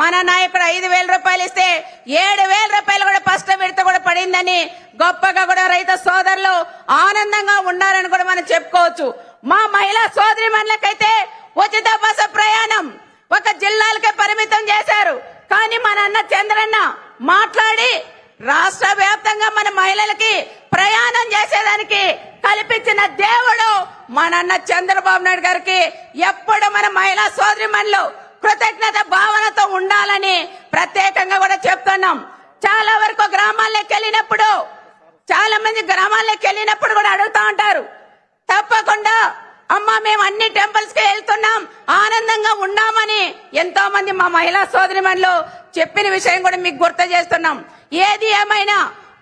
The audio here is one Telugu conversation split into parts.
మన నాయకుడు ఐదు వేల రూపాయలు ఇస్తే ఏడు వేల రూపాయలు కూడా ఫస్ట్ విడత కూడా పడిందని గొప్పగా కూడా రైతు సోదరులు ఆనందంగా ఉన్నారని కూడా మనం చెప్పుకోవచ్చు. మా మహిళా సోదరి మనలకైతే ఉచిత బస్సు ప్రయాణం ఒక జిల్లాలకే పరిమితం చేశారు. కానీ మన అన్న చంద్రన్న మాట్లాడి రాష్ట్ర వ్యాప్తంగా మన మహిళలకి ప్రయాణం చేసేదానికి కల్పించిన దేవుడు మనన్న చంద్రబాబు నాయుడు గారికి ఎప్పుడు మన మహిళా సోదరి కృతజ్ఞత భావనతో ఉండాలని ప్రత్యేకంగా కూడా చెప్తున్నాం. చాలా వరకు గ్రామాల్లోకి వెళ్ళినప్పుడు చాలా మంది గ్రామాల్లోకి వెళ్ళినప్పుడు కూడా అడుగుతా ఉంటారు. తప్పకుండా అమ్మ మేము అన్ని టెంపుల్స్కి వెళ్తున్నాం ఆనందంగా ఉన్నామని ఎంతో మంది మా మహిళా సోదరిమణులు చెప్పిన విషయం కూడా మీకు గుర్తు చేస్తున్నాం. ఏది ఏమైనా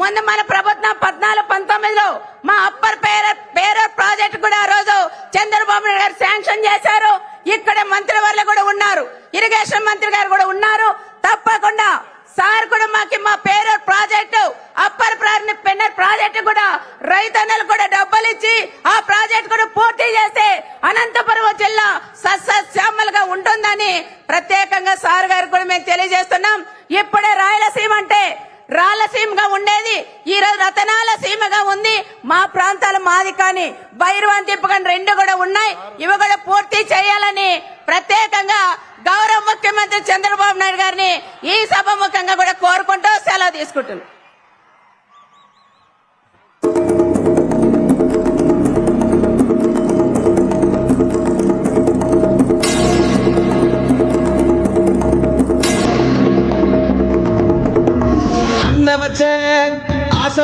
ముందు మన ప్రభుత్వం పద్నాలుగు పంతొమ్మిదిలో మా అప్పర్ పేర పేర ప్రాజెక్ట్ కూడా ఆ రోజు చంద్రబాబు నాయుడు గారు శాంక్షన్ చేశారు. ఇక్కడ మంత్రి వాళ్ళు కూడా ఉన్నారు. ఇరిగేషన్ మంత్రి గారు కూడా ఉన్నారు. తప్పకుండా సార్ కూడా మాకి మా పేరు ప్రాజెక్టు అప్పర్ ప్రారంభ పెన్నర్ ప్రాజెక్టు కూడా రైతన్నలు కూడా డబ్బులు ఇచ్చి ఆ ప్రాజెక్ట్ కూడా పూర్తి చేస్తే అనంతపురం జిల్లా సస్యశ్యామలుగా ఉంటుందని ప్రత్యేకంగా సార్ గారు కూడా మేము తెలియజేస్తున్నాం. ఇప్పుడే రాయలసీమ అంటే రాయలసీమగా ఉండేది. ఈ రోజు రతనాల సీమగా ఉంది. మా ప్రాంతాలు మాది కానీ బైర్వాన్ తిప్పకని రెండు కూడా ఉన్నాయి. ఇవి కూడా పూర్తి చేయాలని ప్రత్యేకంగా గౌరవ ముఖ్యమంత్రి చంద్రబాబు నాయుడు గారిని ఈ సభ ముఖంగా కూడా కోరుకుంటూ సెలవు తీసుకుంటున్నాను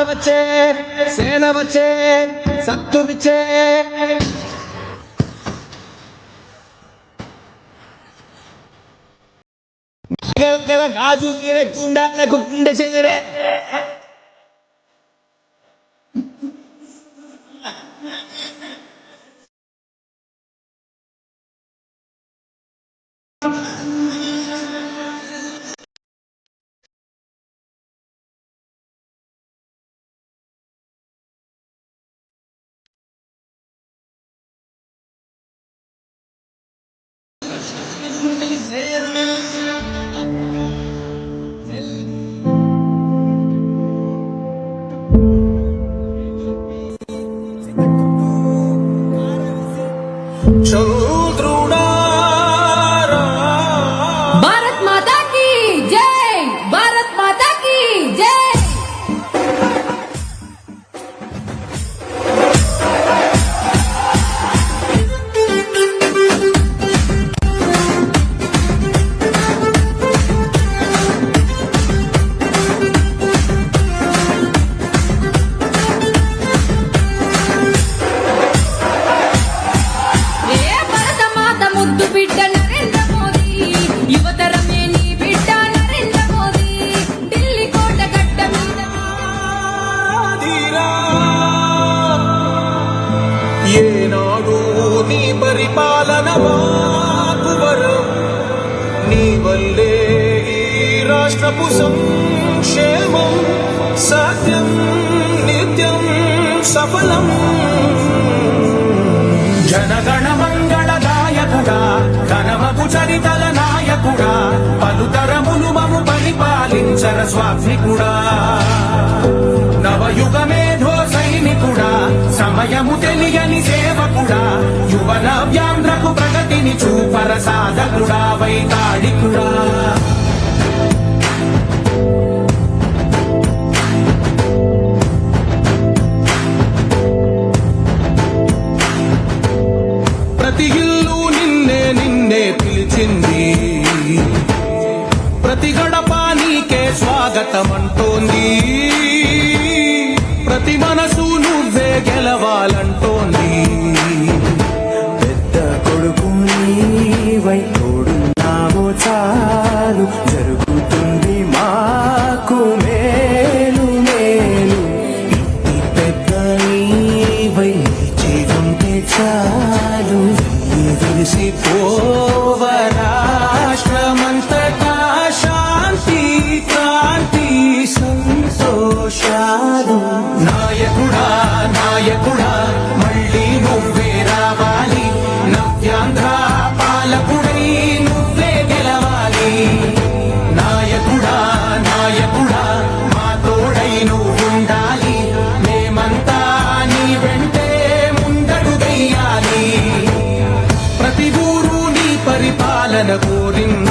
ఆశ వచ్చే సేన వచ్చే సత్తు విచ్చే గాజు గిరే కుండాలకు కుండ చెదిరే Prazer. మాకు వరం నీ వల్లే ఈ రాష్ట్రపు సంక్షేమం సత్యం నిత్యం సఫలం. జనగణ మంగళదాయకుడా ఘనమగు చరితల నాయకుడా పలుతరములు మము పరిపాలించర స్వామికుడా నవయుగ మేధో సైనికుడా సమయము తెలియని సేవకుడా యువన వ్యాంధ్ర ప్రగతిని చూపర సాధకుడా ప్రతి ఇల్లు నిన్నే నిన్నే పిలిచింది. ప్రతి గడప నీకే స్వాగతమంటోంది. ప్రతి మనసు నువ్వే గెలవాలంటోంది. красивой morim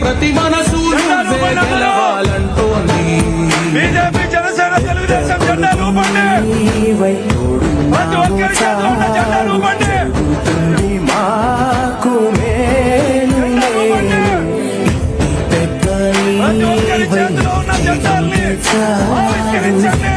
ప్రతి మనసు బీజేపీ జనసేన తెలుగుదేశం జెండా రూపండి ప్రతి ఒక్కరి జెండా రూపండి ప్రతి ఒక్కరి చేతిలో ఉన్న జెండాల్ని ఆవిష్కరించండి.